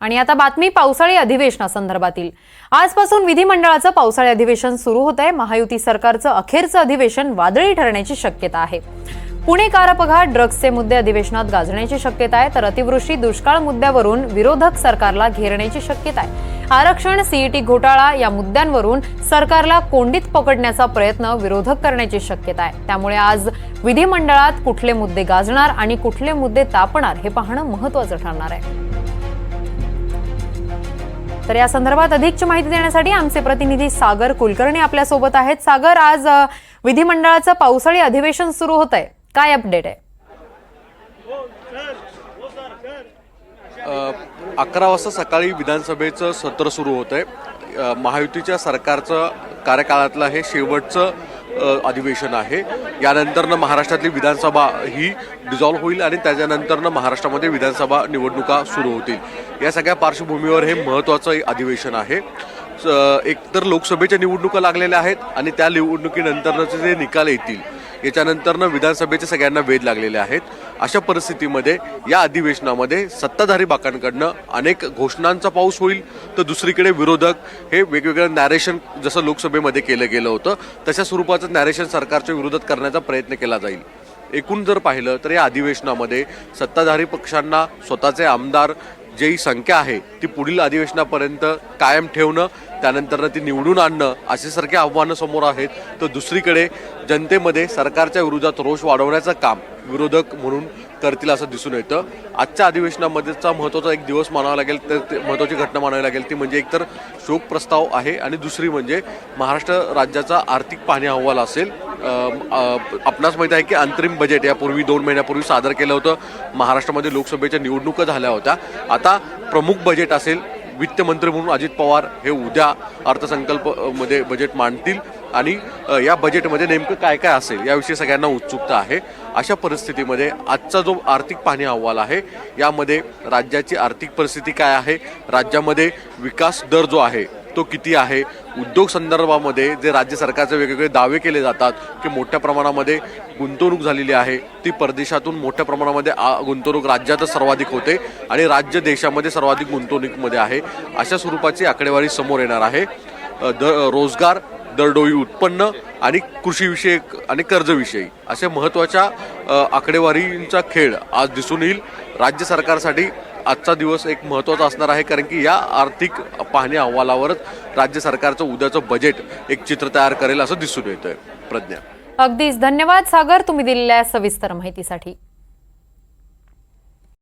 आणि आता बातमी पावसाळी अधिवेशनासंदर्भातील. आजपासून विधिमंडळाचं पावसाळी अधिवेशन सुरू होत आहे महायुती सरकारचं अखेरचं अधिवेशन वादळी ठरण्याची शक्यता आहे. पुणे कार अपघात ड्रग्सचे मुद्दे अधिवेशनात गाजण्याची शक्यता आहे तर अतिवृष्टी दुष्काळ मुद्द्यावरून विरोधक सरकारला घेरण्याची शक्यता आहे. आरक्षण सीईटी घोटाळा या मुद्द्यांवरून सरकारला कोंडीत पकडण्याचा प्रयत्न विरोधक करण्याची शक्यता आहे. त्यामुळे आज विधिमंडळात कुठले मुद्दे गाजणार आणि कुठले मुद्दे तापणार हे पाहणं महत्वाचं ठरणार आहे. तर या संदर्भात अधिकची माहिती देण्यासाठी आमचे प्रतिनिधी सागर कुलकर्णी आपल्यासोबत आहेत. सागर आज विधिमंडळाचं पावसाळी अधिवेशन सुरू होत आहे काय अपडेट आहे? अकरा वाजता सकाळी विधानसभेचं सत्र सुरू होत आहे महायुतीच्या सरकारचं कार्यकाळातलं हे शेवटचं अधिवेशन आहे. यानंतरनं महाराष्ट्रातली विधानसभा ही डिझॉल्व्ह होईल आणि त्याच्यानंतरनं महाराष्ट्रामध्ये विधानसभा निवडणुका सुरू होतील. या सगळ्या पार्श्वभूमीवर हे महत्त्वाचं अधिवेशन आहे. एकतर लोकसभेच्या निवडणुका लागलेल्या आहेत आणि त्या निवडणुकीनंतरचे जे निकाल येतील याच्यानंतरनं विधानसभेचे सगळ्यांना वेध लागलेले आहेत. अशा परिस्थितीमध्ये या अधिवेशनामध्ये सत्ताधारी बाकांकडनं अनेक घोषणांचा पाऊस होईल तर दुसरीकडे विरोधक हे वेगवेगळं नॅरेशन जसं लोकसभेमध्ये केलं गेलं होतं तशा स्वरूपाचं नॅरेशन सरकारच्या विरोधात करण्याचा प्रयत्न केला जाईल. एकूण जर पाहिलं तर या अधिवेशनामध्ये सत्ताधारी पक्षांना स्वतःचे आमदार जी संख्या आहे ती पुढील अधिवेशनापर्यंत कायम ठेवणं त्यानंतर ती निवडून आणणं असे सारखे आव्हानं समोर आहेत. तर दुसरीकडे जनतेमध्ये सरकारच्या विरोधात रोष वाढवण्याचं काम विरोधक म्हणून करतील असं दिसून येतं. आजच्या अधिवेशनामध्येचा महत्त्वाचा एक दिवस मानावा लागेल तर ते महत्त्वाची घटना मानावी लागेल. ती म्हणजे एकतर शोक प्रस्ताव आहे आणि दुसरी म्हणजे महाराष्ट्र राज्याचा आर्थिक पाहणी अहवाल असेल. आपणास माहीत आहे की अंतरिम बजेट यापूर्वी दोन महिन्यापूर्वी सादर केलं होतं. महाराष्ट्रामध्ये लोकसभेच्या निवडणुका झाल्या होत्या. आता प्रमुख बजेट असेल वित्तमंत्री म्हणून अजित पवार हे उद्या अर्थसंकल्पमध्ये बजेट मांडतील. आणि या बजेटमध्ये नेमकं काय काय असेल याविषयी सगळ्यांना उत्सुकता आहे. अशा परिस्थितीमध्ये आजचा जो आर्थिक पाहणी अहवाल आहे यामध्ये राज्याची आर्थिक परिस्थिती काय आहे? राज्यामध्ये विकास दर जो आहे तो किती आहे? उद्योग संदर्भामध्ये जे राज्य सरकारचे वेगवेगळे दावे केले जातात की मोठ्या प्रमाणामध्ये गुंतवणूक झालेली आहे ती परदेशातून मोठ्या प्रमाणामध्ये आ- गुंतवणूक राज्यातच सर्वाधिक होते आणि राज्य देशामध्ये सर्वाधिक गुंतवणुकीमध्ये आहे. अशा स्वरूपाची आकडेवारी समोर येणार आहे. द रोजगार दरडोई उत्पन्न आणि कृषीविषयक आणि कर्जविषयी अशा महत्त्वाच्या आकडेवारींचा खेळ आज दिसून येईल. राज्य सरकारसाठी आजचा दिवस एक महत्त्वाचा असणार आहे कारण की या आर्थिक पाहणी अहवालावरच राज्य सरकारचं उद्याचं बजेट एक चित्र तयार करेल असं दिसून येतंय. प्रज्ञा. अगदीच. धन्यवाद सागर. तुम्ही दिलेल्या सविस्तर माहितीसाठी.